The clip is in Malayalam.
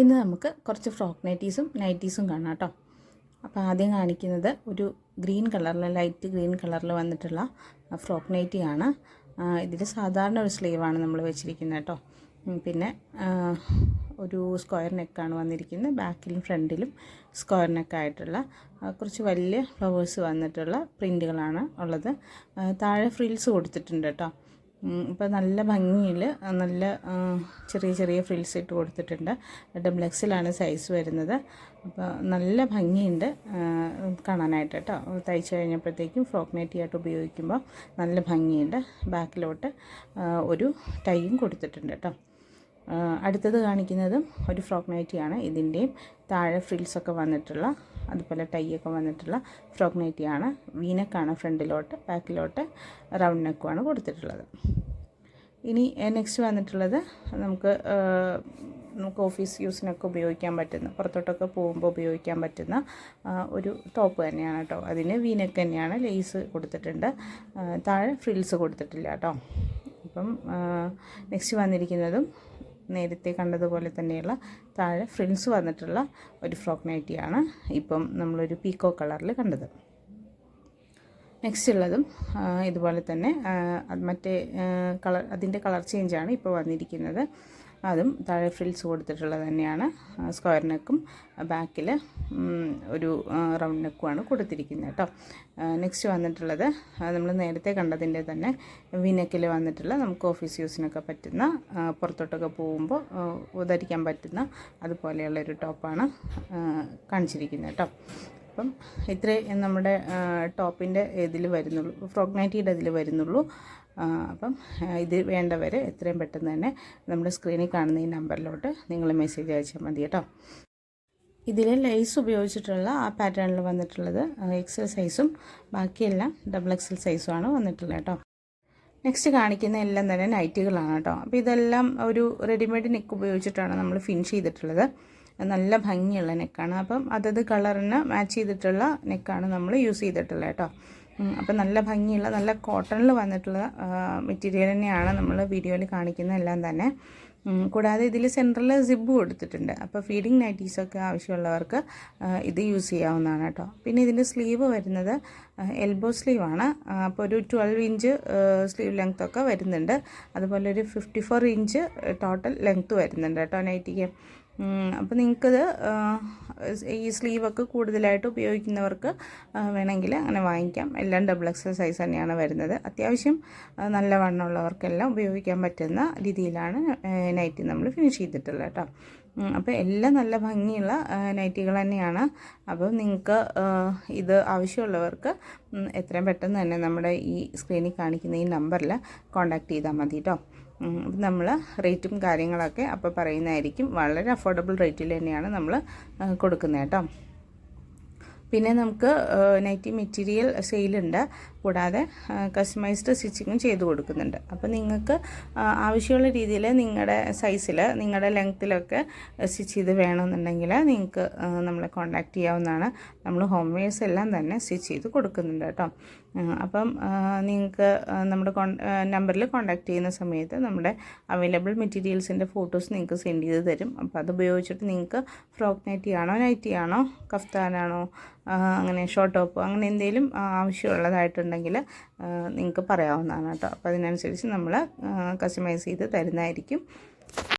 ഇന്ന് നമുക്ക് കുറച്ച് ഫ്രോക്ക് നൈറ്റീസും നൈറ്റീസും കാണാം കേട്ടോ. അപ്പോൾ ആദ്യം കാണിക്കുന്നത് ഒരു ഗ്രീൻ കളറിൽ ലൈറ്റ് ഗ്രീൻ കളറിൽ വന്നിട്ടുള്ള ഫ്രോക്ക് നൈറ്റിയാണ്. ഇതിൽ സാധാരണ ഒരു സ്ലീവാണ് നമ്മൾ വെച്ചിരിക്കുന്നത് കേട്ടോ. പിന്നെ ഒരു സ്ക്വയർ നെക്കാണ് വന്നിരിക്കുന്നത്. ബാക്കിലും ഫ്രണ്ടിലും സ്ക്വയർ നെക്കായിട്ടുള്ള കുറച്ച് വലിയ ഫ്ലവേഴ്സ് വന്നിട്ടുള്ള പ്രിന്റുകളാണ് ഉള്ളത്. താഴെ ഫ്രിൽസ് കൊടുത്തിട്ടുണ്ട് കേട്ടോ. ഇപ്പോൾ നല്ല ഭംഗിയിൽ നല്ല ചെറിയ ചെറിയ ഫ്രിൽസ് ഇട്ട് കൊടുത്തിട്ടുണ്ട്. ഡബിൾ എക്സിലാണ് സൈസ് വരുന്നത്. അപ്പോൾ നല്ല ഭംഗിയുണ്ട് കാണാനായിട്ട് കേട്ടോ. തയ്ച്ച് കഴിഞ്ഞപ്പോഴത്തേക്കും ഫ്രോക്ക് നൈറ്റി ആയിട്ട് ഉപയോഗിക്കുമ്പോൾ നല്ല ഭംഗിയുണ്ട്. ബാക്കിലോട്ട് ഒരു ടൈയും കൊടുത്തിട്ടുണ്ട് കേട്ടോ. അടുത്തത് കാണിക്കുന്നതും ഒരു ഫ്രോക്ക് നൈറ്റിയാണ് ഇതിന്റെയും താഴെ ഫ്രിൽസൊക്കെ വന്നിട്ടുള്ള അതുപോലെ ടൈ ടൈയൊക്കെ വന്നിട്ടുള്ള ഫ്രോക്ക് നൈറ്റിയാണ്. വീനക്കാണ് ഫ്രണ്ടിലോട്ട് ബാക്കിലോട്ട് റൗണ്ട് നെക്കുമാണ് കൊടുത്തിട്ടുള്ളത്. ഇനി നെക്സ്റ്റ് വന്നിട്ടുള്ളത് നമുക്ക് നമുക്ക് ഓഫീസ് യൂസിനൊക്കെ ഉപയോഗിക്കാൻ പറ്റുന്ന പുറത്തോട്ടൊക്കെ പോകുമ്പോൾ ഉപയോഗിക്കാൻ പറ്റുന്ന ഒരു ടോപ്പ് തന്നെയാണ് കേട്ടോ. അതിന് വീനക്ക് തന്നെയാണ് ലേസ് കൊടുത്തിട്ടുണ്ട്. താഴെ ഫ്രിൽസ് കൊടുത്തിട്ടില്ല കേട്ടോ. അപ്പം നെക്സ്റ്റ് വന്നിരിക്കുന്നതും നേരത്തെ കണ്ടതുപോലെ തന്നെയുള്ള താഴെ ഫ്രിൽസ് വന്നിട്ടുള്ള ഒരു ഫ്രോക്ക് നൈറ്റിയാണ് ഇപ്പം നമ്മളൊരു പീക്കോ കളറിൽ കണ്ടത്. നെക്സ്റ്റ് ഉള്ളതും ഇതുപോലെ തന്നെ മറ്റേ കളർ അതിന്റെ കളർ ചേഞ്ചാണ് ഇപ്പോൾ വന്നിരിക്കുന്നത്. അതും താഴെ ഫ്രിൽസ് കൊടുത്തിട്ടുള്ളത് തന്നെയാണ്. സ്ക്വയർ നെക്കും ബാക്കിൽ ഒരു റൗണ്ട് നെക്കുമാണ് കൊടുത്തിരിക്കുന്നത് കേട്ടോ. നെക്സ്റ്റ് വന്നിട്ടുള്ളത് നമ്മൾ നേരത്തെ കണ്ടതിന്റെ തന്നെ വിനക്കിൽ വന്നിട്ടുള്ള നമുക്ക് ഓഫീസ് യൂസിനൊക്കെ പറ്റുന്ന പുറത്തോട്ടൊക്കെ പോകുമ്പോൾ ധരിക്കാൻ പറ്റുന്ന അതുപോലെയുള്ള ഒരു ടോപ്പാണ് കാണിച്ചിരിക്കുന്നത് കേട്ടോ. അപ്പം ഇത്രേ നമ്മുടെ ടോപ്പിന്റെ ഇതിൽ വരുന്നുള്ളൂ. ഫ്രോക്ക് നൈറ്റിയുടെ ഇതിൽ വരുന്നുള്ളൂ. അപ്പം ഇത് വേണ്ടവർ എത്രയും പെട്ടെന്ന് തന്നെ നമ്മുടെ സ്ക്രീനിൽ കാണുന്ന ഈ നമ്പറിലോട്ട് നിങ്ങൾ മെസ്സേജ് അയച്ചാൽ മതി കേട്ടോ. ഇതിൽ ലൈസ് ഉപയോഗിച്ചിട്ടുള്ള ആ പാറ്റേണിൽ വന്നിട്ടുള്ളത് എക്സൽ സൈസും ബാക്കിയെല്ലാം ഡബിൾ എക്സൽ സൈസുമാണ് വന്നിട്ടുള്ളത് കേട്ടോ. നെക്സ്റ്റ് കാണിക്കുന്ന എല്ലാം തന്നെ നൈറ്റികളാണ് കേട്ടോ. അപ്പോൾ ഇതെല്ലാം ഒരു റെഡിമെയ്ഡ് നെക്ക് ഉപയോഗിച്ചിട്ടാണ് നമ്മൾ ഫിനിഷ് ചെയ്തിട്ടുള്ളത്. നല്ല ഭംഗിയുള്ള നെക്കാണ്. അപ്പം അതത് കളറിന് മാച്ച് ചെയ്തിട്ടുള്ള നെക്കാണ് നമ്മൾ യൂസ് ചെയ്തിട്ടുള്ളത് കേട്ടോ. അപ്പം നല്ല ഭംഗിയുള്ള നല്ല കോട്ടണിൽ വന്നിട്ടുള്ള മെറ്റീരിയൽ തന്നെയാണ് നമ്മൾ വീഡിയോയിൽ കാണിക്കുന്ന എല്ലാം തന്നെ. കൂടാതെ ഇതിൽ സെൻട്രൽ സിബ് കൊടുത്തിട്ടുണ്ട്. അപ്പോൾ ഫീഡിങ് നൈറ്റീസൊക്കെ ആവശ്യമുള്ളവർക്ക് ഇത് യൂസ് ചെയ്യാവുന്നതാണ് കേട്ടോ. പിന്നെ ഇതിന്റെ സ്ലീവ് വരുന്നത് എൽബോ സ്ലീവാണ് അപ്പോൾ ഒരു ട്വൽവ് ഇഞ്ച് സ്ലീവ് ലെങ്ത് ഒക്കെ വരുന്നുണ്ട്. അതുപോലെ ഒരു fifty four inch total length വരുന്നുണ്ട് കേട്ടോ നൈറ്റിക്ക് അപ്പോൾ നിങ്ങൾക്കത് ഈ സ്ലീവൊക്കെ കൂടുതലായിട്ട് ഉപയോഗിക്കുന്നവർക്ക് വേണമെങ്കിൽ അങ്ങനെ വാങ്ങിക്കാം. എല്ലാം ഡബിൾ എക്സൽ സൈസ് തന്നെയാണ് വരുന്നത്. അത്യാവശ്യം നല്ല വണ്ണമുള്ളവർക്കെല്ലാം ഉപയോഗിക്കാൻ പറ്റുന്ന രീതിയിലാണ് നൈറ്റി നമ്മൾ ഫിനിഷ് ചെയ്തിട്ടുള്ളത് കേട്ടോ. അപ്പോൾ എല്ലാം നല്ല ഭംഗിയുള്ള നൈറ്റികൾ തന്നെയാണ്. അപ്പോൾ നിങ്ങൾക്ക് ഇത് ആവശ്യമുള്ളവർക്ക് എത്രയും പെട്ടെന്ന് തന്നെ നമ്മുടെ ഈ സ്ക്രീനിൽ കാണിക്കുന്ന ഈ നമ്പറിൽ കോൺടാക്റ്റ് ചെയ്താൽ മതി കേട്ടോ. നമ്മൾ റേറ്റും കാര്യങ്ങളൊക്കെ അപ്പോൾ പറയുന്നതായിരിക്കും. വളരെ അഫോർഡബിൾ റേറ്റിൽ തന്നെയാണ് നമ്മൾ കൊടുക്കുന്നത് കേട്ടോ. പിന്നെ നമുക്ക് നൈറ്റി മെറ്റീരിയൽ സെയിലുണ്ട് കൂടാതെ കസ്റ്റമൈസ്ഡ് സ്റ്റിച്ചിങ്ങും ചെയ്തു കൊടുക്കുന്നുണ്ട്. അപ്പോൾ നിങ്ങൾക്ക് ആവശ്യമുള്ള രീതിയിൽ നിങ്ങളുടെ സൈസിൽ നിങ്ങളുടെ ലെങ്ത്തിലൊക്കെ സ്റ്റിച്ച് ചെയ്ത് വേണമെന്നുണ്ടെങ്കിൽ നിങ്ങൾക്ക് നമ്മളെ കോൺടാക്റ്റ് ചെയ്യാവുന്നതാണ്. നമ്മൾ ഹോം വെയർസ് എല്ലാം തന്നെ സ്റ്റിച്ച് ചെയ്ത് കൊടുക്കുന്നുണ്ട് കേട്ടോ. അപ്പം നിങ്ങൾക്ക് നമ്മുടെ നമ്പറിൽ കോൺടാക്റ്റ് ചെയ്യുന്ന സമയത്ത് നമ്മുടെ അവൈലബിൾ മെറ്റീരിയൽസിന്റെ ഫോട്ടോസ് നിങ്ങൾക്ക് സെൻഡ് ചെയ്ത് തരും. അപ്പോൾ അത് ഉപയോഗിച്ചിട്ട് നിങ്ങൾക്ക് ഫ്രോക്ക് നൈറ്റി ആണോ നൈറ്റി ആണോ കഫ്താനാണോ അങ്ങനെ ഷോർട്ട് ടോപ്പ് അങ്ങനെ എന്തെങ്കിലും ആവശ്യമുള്ളതായിട്ടുണ്ടെങ്കിൽ നിങ്ങൾക്ക് പറയാവുന്നതാണ് കേട്ടോ. അപ്പോൾ അതിനനുസരിച്ച് നമ്മൾ കസ്റ്റമൈസ് ചെയ്ത് തരുന്നതായിരിക്കും.